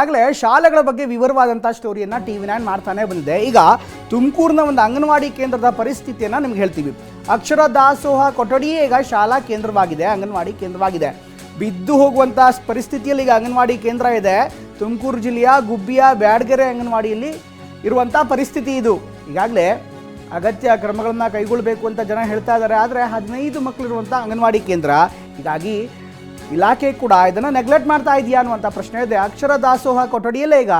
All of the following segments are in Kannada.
ಆಗಲೇ ಶಾಲೆಗಳ ಬಗ್ಗೆ ವಿವರವಾದಂಥ ಸ್ಟೋರಿಯನ್ನು ಟಿ ವಿ ನೈನ್ ಮಾಡ್ತಾನೆ ಬಂದಿದೆ. ಈಗ ತುಮಕೂರಿನ ಒಂದು ಅಂಗನವಾಡಿ ಕೇಂದ್ರದ ಪರಿಸ್ಥಿತಿಯನ್ನು ನಿಮ್ಗೆ ಹೇಳ್ತೀವಿ. ಅಕ್ಷರ ದಾಸೋಹ ಕೊಠಡಿಯೇ ಈಗ ಶಾಲಾ ಕೇಂದ್ರವಾಗಿದೆ, ಅಂಗನವಾಡಿ ಕೇಂದ್ರವಾಗಿದೆ. ಬಿದ್ದು ಹೋಗುವಂಥ ಪರಿಸ್ಥಿತಿಯಲ್ಲಿ ಈಗ ಅಂಗನವಾಡಿ ಕೇಂದ್ರ ಇದೆ. ತುಮಕೂರು ಜಿಲ್ಲೆಯ ಗುಬ್ಬಿಯ ಬ್ಯಾಡ್ಗೆರೆ ಅಂಗನವಾಡಿಯಲ್ಲಿ ಇರುವಂಥ ಪರಿಸ್ಥಿತಿ ಇದು. ಈಗಾಗಲೇ ಅಗತ್ಯ ಕ್ರಮಗಳನ್ನು ಕೈಗೊಳ್ಳಬೇಕು ಅಂತ ಜನ ಹೇಳ್ತಾ ಇದ್ದಾರೆ. ಆದರೆ ಹದಿನೈದು ಮಕ್ಕಳಿರುವಂಥ ಅಂಗನವಾಡಿ ಕೇಂದ್ರ. ಹೀಗಾಗಿ ಇಲಾಖೆ ಕೂಡ ಇದನ್ನು ನೆಗ್ಲೆಕ್ಟ್ ಮಾಡ್ತಾ ಇದೆಯಾ ಅನ್ನುವಂಥ ಪ್ರಶ್ನೆ ಇದೆ. ಅಕ್ಷರ ದಾಸೋಹ ಕೊಠಡಿಯಲ್ಲೇ ಈಗ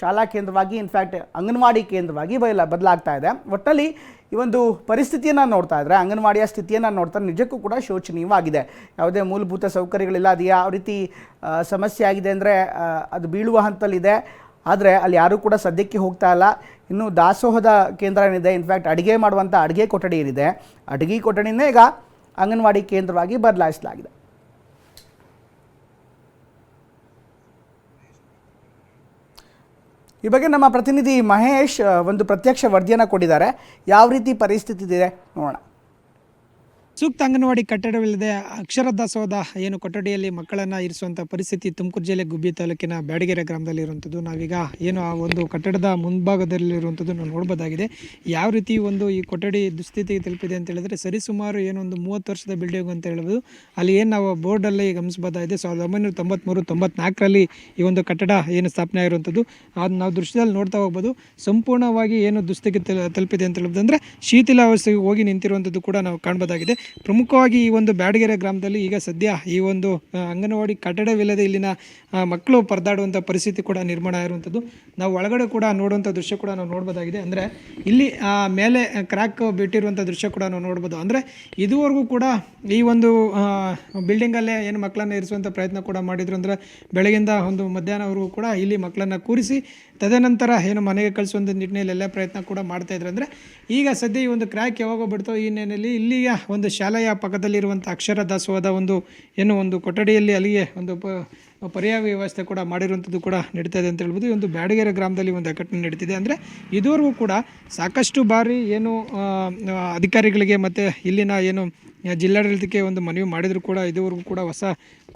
ಶಾಲಾ ಕೇಂದ್ರವಾಗಿ ಇನ್ಫ್ಯಾಕ್ಟ್ ಅಂಗನವಾಡಿ ಕೇಂದ್ರವಾಗಿ ಬಯಲ, ಬದಲಾಗ್ತಾ ಇದೆ. ಒಟ್ಟಲ್ಲಿ ಈ ಒಂದು ಪರಿಸ್ಥಿತಿಯನ್ನು ನೋಡ್ತಾ ಇದ್ರೆ, ಅಂಗನವಾಡಿಯ ಸ್ಥಿತಿಯನ್ನು ನೋಡ್ತಾ ನಿಜಕ್ಕೂ ಕೂಡ ಶೋಚನೀಯವಾಗಿದೆ. ಯಾವುದೇ ಮೂಲಭೂತ ಸೌಕರ್ಯಗಳಿಲ್ಲ ಅದು ಯಾವ ರೀತಿ ಸಮಸ್ಯೆ ಆಗಿದೆ ಅಂದರೆ ಅದು ಬೀಳುವ ಹಂತದಲ್ಲಿದೆ ಆದರೆ ಅಲ್ಲಿ ಯಾರೂ ಕೂಡ ಸದ್ಯಕ್ಕೆ ಹೋಗ್ತಾ ಇಲ್ಲ. ಇನ್ನು ದಾಸೋಹದ ಕೇಂದ್ರ ಏನಿದೆ ಇನ್ಫ್ಯಾಕ್ಟ್ ಅಡುಗೆ ಮಾಡುವಂಥ ಅಡುಗೆ ಕೊಠಡಿ ಏನಿದೆ, ಅಡುಗೆ ಕೊಠಡಿನೇ ಈಗ ಅಂಗನವಾಡಿ ಕೇಂದ್ರವಾಗಿ ಬದಲಾಯಿಸಲಾಗಿದೆ. ಈ ಬಗ್ಗೆ ನಮ್ಮ ಪ್ರತಿನಿಧಿ ಮಹೇಶ್ ಒಂದು ಪ್ರತ್ಯಕ್ಷ ವರದಿಯನ್ನು ಕೊಟ್ಟಿದ್ದಾರೆ. ಯಾವ ರೀತಿ ಪರಿಸ್ಥಿತಿ ಇದೆ ನೋಡೋಣ. ಸೂಕ್ತ ಅಂಗನವಾಡಿ ಕಟ್ಟಡವಿಲ್ಲದೆ ಅಕ್ಷರ ದಾಸೋಹದ ಏನು ಕೊಠಡಿಯಲ್ಲಿ ಮಕ್ಕಳನ್ನು ಇರಿಸುವಂಥ ಪರಿಸ್ಥಿತಿ ತುಮಕೂರು ಜಿಲ್ಲೆ ಗುಬ್ಬಿ ತಾಲೂಕಿನ ಬ್ಯಾಡಗೆರೆ ಗ್ರಾಮದಲ್ಲಿ ಇರುವಂಥದ್ದು ನಾವೀಗ ಏನು ಆ ಒಂದು ಕಟ್ಟಡದ ಮುಂಭಾಗದಲ್ಲಿರುವಂಥದ್ದು ನಾವು ನೋಡ್ಬೋದಾಗಿದೆ. ಯಾವ ರೀತಿ ಒಂದು ಈ ಕೊಠಡಿ ದುಸ್ಥಿತಿಗೆ ತಲುಪಿದೆ ಅಂತ ಹೇಳಿದ್ರೆ ಸರಿಸುಮಾರು ಏನು ಒಂದು ಮೂವತ್ತು ವರ್ಷದ ಬಿಲ್ಡಿಂಗ್ ಅಂತ ಹೇಳ್ಬೋದು. ಅಲ್ಲಿ ಏನು ನಾವು ಬೋರ್ಡಲ್ಲಿ ಗಮನಿಸಬಹುದಾಗಿದೆ. ಸಾವಿರದ ಒಂಬೈನೂರ ತೊಂಬತ್ತ್ಮೂರು ತೊಂಬತ್ನಾಲ್ಕರಲ್ಲಿ ಈ ಒಂದು ಕಟ್ಟಡ ಏನು ಸ್ಥಾಪನೆ ಆಗಿರುವಂಥದ್ದು ಅದು ನಾವು ದೃಶ್ಯದಲ್ಲಿ ನೋಡ್ತಾ ಹೋಗ್ಬೋದು. ಸಂಪೂರ್ಣವಾಗಿ ಏನು ದುಸ್ಥಿತಿಗೆ ತಲ- ತಲುಪಿದೆ ಅಂತ ಹೇಳ್ಬೋದು ಅಂದರೆ ಶೀತಲಾವಸ್ಥೆಗೆ ಹೋಗಿ ನಿಂತಿರುವಂಥದ್ದು ಕೂಡ ನಾವು ಕಾಣ್ಬೋದಾಗಿದೆ. ಪ್ರಮುಖವಾಗಿ ಈ ಒಂದು ಬ್ಯಾಡಗೆರೆ ಗ್ರಾಮದಲ್ಲಿ ಈಗ ಸದ್ಯ ಈ ಒಂದು ಅಂಗನವಾಡಿ ಕಟ್ಟಡವಿಲ್ಲದೆ ಇಲ್ಲಿನ ಮಕ್ಕಳು ಪರದಾಡುವಂಥ ಪರಿಸ್ಥಿತಿ ಕೂಡ ನಿರ್ಮಾಣ ಆಗಿರುವಂಥದ್ದು. ನಾವು ಒಳಗಡೆ ಕೂಡ ನೋಡುವಂಥ ದೃಶ್ಯ ಕೂಡ ನಾವು ನೋಡ್ಬೋದಾಗಿದೆ. ಅಂದರೆ ಇಲ್ಲಿ ಮೇಲೆ ಕ್ರ್ಯಾಕ್ ಬಿಟ್ಟಿರುವಂಥ ದೃಶ್ಯ ಕೂಡ ನಾವು ನೋಡ್ಬೋದು. ಅಂದರೆ ಇದುವರೆಗೂ ಕೂಡ ಈ ಒಂದು ಬಿಲ್ಡಿಂಗಲ್ಲೇ ಏನು ಮಕ್ಕಳನ್ನು ಇರಿಸುವಂಥ ಪ್ರಯತ್ನ ಕೂಡ ಮಾಡಿದ್ರು. ಅಂದರೆ ಬೆಳಗಿಂದ ಒಂದು ಮಧ್ಯಾಹ್ನವರೆಗೂ ಕೂಡ ಇಲ್ಲಿ ಮಕ್ಕಳನ್ನು ಕೂರಿಸಿ, ತದನಂತರ ಏನು ಮನೆಗೆ ಕಳಿಸುವಂಥ ನಿಟ್ಟಿನಲ್ಲಿ ಎಲ್ಲ ಪ್ರಯತ್ನ ಕೂಡ ಮಾಡ್ತಾಯಿದ್ರು ಅಂದರೆ ಈಗ ಸದ್ಯ ಈ ಒಂದು ಕ್ರ್ಯಾಕ್ ಯಾವಾಗ ಬಿಡ್ತೋ ಈ ನೆಲೆಯಲ್ಲಿ ಇಲ್ಲಿಯ ಒಂದು ಶಾಲೆಯ ಪಕ್ಕದಲ್ಲಿರುವಂಥ ಅಕ್ಷರ ದಾಸೋಹದ ಒಂದು ಏನು ಒಂದು ಕೊಠಡಿಯಲ್ಲಿ ಅಲ್ಲಿಗೆ ಒಂದು ಪ ಪರ್ಯಾಯ ವ್ಯವಸ್ಥೆ ಕೂಡ ಮಾಡಿರುವಂಥದ್ದು ಕೂಡ ನಡೀತಾ ಇದೆ ಅಂತ ಹೇಳ್ಬೋದು. ಈ ಒಂದು ಬ್ಯಾಡಗೆರೆ ಗ್ರಾಮದಲ್ಲಿ ಒಂದು ಘಟನೆ ನಡೀತಿದೆ. ಅಂದರೆ ಇದುವರೆಗೂ ಕೂಡ ಸಾಕಷ್ಟು ಬಾರಿ ಏನು ಅಧಿಕಾರಿಗಳಿಗೆ ಮತ್ತು ಇಲ್ಲಿನ ಏನು ಜಿಲ್ಲಾಡಳಿತಕ್ಕೆ ಒಂದು ಮನವಿ ಮಾಡಿದರೂ ಕೂಡ ಇದುವರೆಗೂ ಕೂಡ ಹೊಸ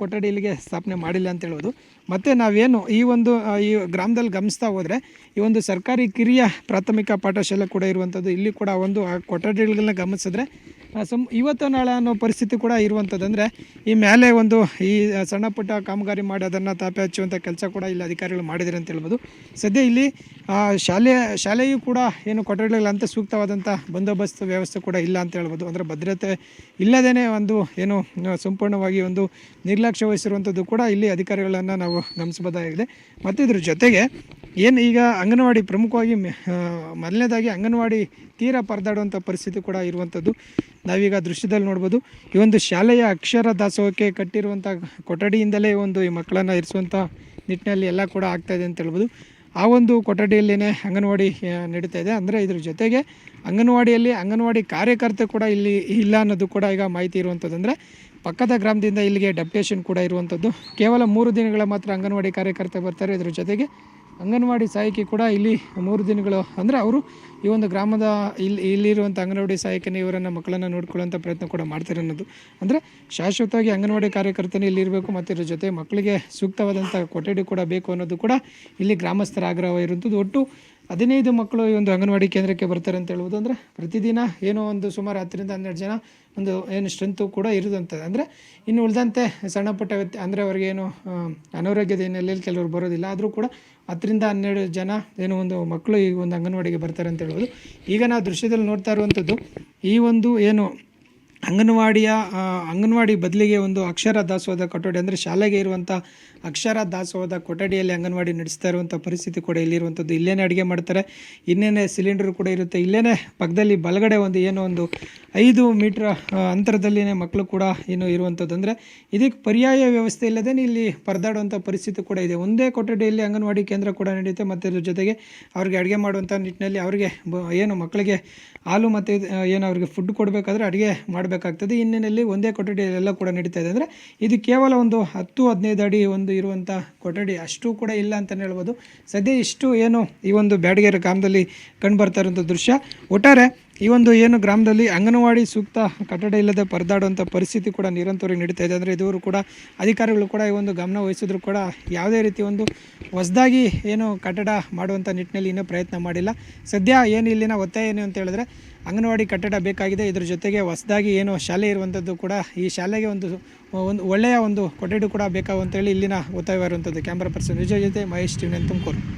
ಕೊಠಡಿ ಇಲ್ಲಿಗೆ ಸ್ಥಾಪನೆ ಮಾಡಿಲ್ಲ ಅಂತ ಹೇಳ್ಬೋದು ಮತ್ತು ನಾವೇನು ಈ ಒಂದು ಈ ಗ್ರಾಮದಲ್ಲಿ ಗಮನಿಸ್ತಾ ಹೋದರೆ, ಈ ಒಂದು ಸರ್ಕಾರಿ ಕಿರಿಯ ಪ್ರಾಥಮಿಕ ಪಾಠಶಾಲೆ ಕೂಡ ಇರುವಂಥದ್ದು, ಇಲ್ಲಿ ಕೂಡ ಒಂದು, ಆ ಕೊಠಡಿಗಳನ್ನ ಗಮನಿಸಿದ್ರೆ ಸಮ್ ಇವತ್ತು ನಾಳೆ ಅನ್ನೋ ಪರಿಸ್ಥಿತಿ ಕೂಡ ಇರುವಂಥದ್ದು. ಅಂದರೆ ಈ ಮೇಲೆ ಒಂದು, ಈ ಸಣ್ಣ ಪುಟ್ಟ ಕಾಮಗಾರಿ ಮಾಡಿ ಅದನ್ನು ತಾಪೆ ಹಚ್ಚುವಂಥ ಕೆಲಸ ಕೂಡ ಇಲ್ಲಿ ಅಧಿಕಾರಿಗಳು ಮಾಡಿದ್ದಾರೆ ಅಂತ ಹೇಳ್ಬೋದು. ಸದ್ಯ ಇಲ್ಲಿ ಶಾಲೆ, ಶಾಲೆಯೂ ಕೂಡ ಏನು ಕೊಠಡಿಗಳಂತ ಸೂಕ್ತವಾದಂಥ ಬಂದೋಬಸ್ತ್ ವ್ಯವಸ್ಥೆ ಕೂಡ ಇಲ್ಲ ಅಂತ ಹೇಳ್ಬೋದು. ಅಂದರೆ ಭದ್ರತೆ ಇಲ್ಲದೇ ಒಂದು, ಏನು ಸಂಪೂರ್ಣವಾಗಿ ಒಂದು ನಿರ್ಲಕ್ಷ್ಯ ವಹಿಸಿರುವಂಥದ್ದು ಕೂಡ ಇಲ್ಲಿ ಅಧಿಕಾರಿಗಳನ್ನು ನಾವು ಗಮನಿಸಬಹುದಾಗಿದೆ. ಮತ್ತು ಇದ್ರ ಜೊತೆಗೆ ಏನು ಈಗ ಅಂಗನವಾಡಿ ಪ್ರಮುಖವಾಗಿ ಮೊದಲನೇದಾಗಿ ಅಂಗನವಾಡಿ ತೀರ ಪರದಾಡುವಂಥ ಪರಿಸ್ಥಿತಿ ಕೂಡ ಇರುವಂಥದ್ದು ನಾವೀಗ ದೃಶ್ಯದಲ್ಲಿ ನೋಡ್ಬೋದು. ಈ ಒಂದು ಶಾಲೆಯ ಅಕ್ಷರ ದಾಸೋಹಕ್ಕೆ ಕಟ್ಟಿರುವಂಥ ಕೊಠಡಿಯಿಂದಲೇ ಒಂದು ಈ ಮಕ್ಕಳನ್ನು ಇರಿಸುವಂಥ ನಿಟ್ಟಿನಲ್ಲಿ ಎಲ್ಲ ಕೂಡ ಆಗ್ತಾಯಿದೆ ಅಂತ ಹೇಳ್ಬೋದು. ಆ ಒಂದು ಕೊಠಡಿಯಲ್ಲೇ ಅಂಗನವಾಡಿ ನಡೀತಾ ಇದೆ. ಅಂದರೆ ಇದ್ರ ಜೊತೆಗೆ ಅಂಗನವಾಡಿಯಲ್ಲಿ ಅಂಗನವಾಡಿ ಕಾರ್ಯಕರ್ತೆ ಕೂಡ ಇಲ್ಲಿ ಇಲ್ಲ ಅನ್ನೋದು ಕೂಡ ಈಗ ಮಾಹಿತಿ ಇರುವಂಥದ್ದು. ಅಂದರೆ ಪಕ್ಕದ ಗ್ರಾಮದಿಂದ ಇಲ್ಲಿಗೆ ಡೆಪ್ಟೇಷನ್ ಕೂಡ ಇರುವಂಥದ್ದು. ಕೇವಲ ಮೂರು ದಿನಗಳ ಮಾತ್ರ ಅಂಗನವಾಡಿ ಕಾರ್ಯಕರ್ತೆ ಬರ್ತಾರೆ ಇದರ ಜೊತೆಗೆ. ಅಂಗನವಾಡಿ ಸಹಾಯಕಿ ಕೂಡ ಇಲ್ಲಿ ಮೂರು ದಿನಗಳು ಅಂದರೆ ಅವರು ಈ ಒಂದು ಗ್ರಾಮದ ಇಲ್ಲಿ ಇಲ್ಲಿರುವಂಥ ಅಂಗನವಾಡಿ ಸಹಾಯಕನೇ ಇವರನ್ನು ಮಕ್ಕಳನ್ನು ನೋಡ್ಕೊಳ್ಳುವಂಥ ಪ್ರಯತ್ನ ಕೂಡ ಮಾಡ್ತಾರೆ ಅನ್ನೋದು. ಅಂದರೆ ಶಾಶ್ವತವಾಗಿ ಅಂಗನವಾಡಿ ಕಾರ್ಯಕರ್ತನೇ ಇಲ್ಲಿ ಇರಬೇಕು ಮತ್ತು ಇದ್ರ ಜೊತೆ ಮಕ್ಕಳಿಗೆ ಸೂಕ್ತವಾದಂಥ ಕೊಠಡಿ ಕೂಡ ಬೇಕು ಅನ್ನೋದು ಕೂಡ ಇಲ್ಲಿ ಗ್ರಾಮಸ್ಥರ ಆಗ್ರಹ ಇರುವಂಥದ್ದು. ಒಟ್ಟು ಹದಿನೈದು ಮಕ್ಕಳು ಈ ಒಂದು ಅಂಗನವಾಡಿ ಕೇಂದ್ರಕ್ಕೆ ಬರ್ತಾರೆ ಅಂತ ಹೇಳ್ಬೋದು. ಅಂದರೆ ಪ್ರತಿದಿನ ಏನೋ ಒಂದು ಸುಮಾರು ಹತ್ತರಿಂದ ಹನ್ನೆರಡು ಜನ ಒಂದು ಏನು ಸ್ಟ್ರೆಂತು ಕೂಡ ಇರೋದಂಥದ್ದು ಅಂದರೆ ಇನ್ನು ಉಳಿದಂತೆ ಸಣ್ಣ ಪುಟ್ಟ ವ್ಯಕ್ತಿ, ಅಂದರೆ ಅವರಿಗೆ ಏನು ಅನಾರೋಗ್ಯದ ಹಿನ್ನೆಲೆಯಲ್ಲಿ ಕೆಲವರು ಬರೋದಿಲ್ಲ. ಆದರೂ ಕೂಡ ಹತ್ತರಿಂದ ಹನ್ನೆರಡು ಜನ ಏನೋ ಒಂದು ಮಕ್ಕಳು ಈ ಒಂದು ಅಂಗನವಾಡಿಗೆ ಬರ್ತಾರೆ ಅಂತ ಹೇಳ್ಬೋದು. ಈಗ ನಾವು ದೃಶ್ಯದಲ್ಲಿ ನೋಡ್ತಾ ಇರುವಂಥದ್ದು ಈ ಒಂದು ಏನು ಅಂಗನವಾಡಿಯ ಅಂಗನವಾಡಿ ಬದಲಿಗೆ ಒಂದು ಅಕ್ಷರ ದಾಸೋಹದ ಕೊಠಡಿ ಅಂದರೆ ಶಾಲೆಗೆ ಇರುವಂಥ ಅಕ್ಷರ ದಾಸೋಹದ ಕೊಠಡಿಯಲ್ಲಿ ಅಂಗನವಾಡಿ ನಡೆಸ್ತಾ ಇರುವಂಥ ಪರಿಸ್ಥಿತಿ ಕೂಡ ಇಲ್ಲಿರುವಂಥದ್ದು ಇಲ್ಲೇನೇ ಅಡುಗೆ ಮಾಡ್ತಾರೆ. ಇನ್ನೇನೆ ಸಿಲಿಂಡರ್ ಕೂಡ ಇರುತ್ತೆ. ಇಲ್ಲೇ ಪಕ್ಕದಲ್ಲಿ ಬಲಗಡೆ ಒಂದು ಏನೋ ಒಂದು ಐದು ಮೀಟ್ರ್ ಅಂತರದಲ್ಲಿನೇ ಮಕ್ಕಳು ಕೂಡ ಏನು ಇರುವಂಥದ್ದು ಅಂದರೆ ಇದಕ್ಕೆ ಪರ್ಯಾಯ ವ್ಯವಸ್ಥೆ ಇಲ್ಲದೇ ಇಲ್ಲಿ ಪರದಾಡುವಂಥ ಪರಿಸ್ಥಿತಿ ಕೂಡ ಇದೆ. ಒಂದೇ ಕೊಠಡಿಯಲ್ಲಿ ಅಂಗನವಾಡಿ ಕೇಂದ್ರ ಕೂಡ ನಡೆಯುತ್ತೆ. ಮತ್ತು ಇದ್ರ ಜೊತೆಗೆ ಅವ್ರಿಗೆ ಅಡುಗೆ ಮಾಡುವಂಥ ನಿಟ್ಟಿನಲ್ಲಿ ಅವರಿಗೆ ಏನು ಮಕ್ಕಳಿಗೆ ಹಾಲು ಮತ್ತು ಏನು ಅವ್ರಿಗೆ ಫುಡ್ ಕೊಡಬೇಕಾದ್ರೆ ಅಡುಗೆ ಮಾಡಬೇಕಾಗ್ತದೆ ಇನ್ನೇನಲ್ಲಿ ಒಂದೇ ಕೊಠಡಿಯಲ್ಲೆಲ್ಲ ಕೂಡ ನಡೀತಾ ಇದೆ. ಅಂದರೆ ಇದು ಕೇವಲ ಒಂದು ಹತ್ತು, ಹದಿನೈದು ಅಡಿ ಒಂದು ಇರುವಂಥ ಕೊಠಡಿ ಅಷ್ಟು ಕೂಡ ಇಲ್ಲ ಅಂತಲೇ ಹೇಳ್ಬೋದು. ಸದ್ಯ ಇಷ್ಟು ಏನು ಈ ಒಂದು ಬ್ಯಾಡಗೇರಿ ಗ್ರಾಮದಲ್ಲಿ ಕಂಡು ಬರ್ತಾ ಇರುವಂಥ ದೃಶ್ಯ. ಒಟ್ಟಾರೆ ಈ ಒಂದು ಏನು ಗ್ರಾಮದಲ್ಲಿ ಅಂಗನವಾಡಿ ಸೂಕ್ತ ಕಟ್ಟಡ ಇಲ್ಲದೆ ಪರದಾಡುವಂಥ ಪರಿಸ್ಥಿತಿ ಕೂಡ ನಿರಂತರವಾಗಿ ನಡೀತಾ ಇದೆ. ಅಂದರೆ ಇದುವರು ಕೂಡ ಅಧಿಕಾರಿಗಳು ಕೂಡ ಈ ಒಂದು ಗಮನ ವಹಿಸಿದ್ರು ಕೂಡ ಯಾವುದೇ ರೀತಿ ಒಂದು ಹೊಸದಾಗಿ ಏನು ಕಟ್ಟಡ ಮಾಡುವಂಥ ನಿಟ್ಟಿನಲ್ಲಿ ಇನ್ನೂ ಪ್ರಯತ್ನ ಮಾಡಿಲ್ಲ. ಸದ್ಯ ಏನು ಇಲ್ಲಿನ ಒತ್ತಾಯ ಏನು ಅಂತ ಹೇಳಿದ್ರೆ ಅಂಗನವಾಡಿ ಕಟ್ಟಡ ಬೇಕಾಗಿದೆ. ಇದ್ರ ಜೊತೆಗೆ ಹೊಸದಾಗಿ ಏನು ಶಾಲೆ ಇರುವಂಥದ್ದು ಕೂಡ ಈ ಶಾಲೆಗೆ ಒಂದು ಒಂದು ಒಳ್ಳೆಯ ಒಂದು ಕೊಠಡಿ ಕೂಡ ಬೇಕಾಗುವಂತೇಳಿ ಇಲ್ಲಿನ ಒತ್ತಾಯವಿರುವಂಥದ್ದು ಕ್ಯಾಮ್ರಾ ಪರ್ಸನ್ ವಿಜಯ್ ಜೊತೆ ಮಹೇಶ್ ಟಿವಿನ ತುಮಕೂರು.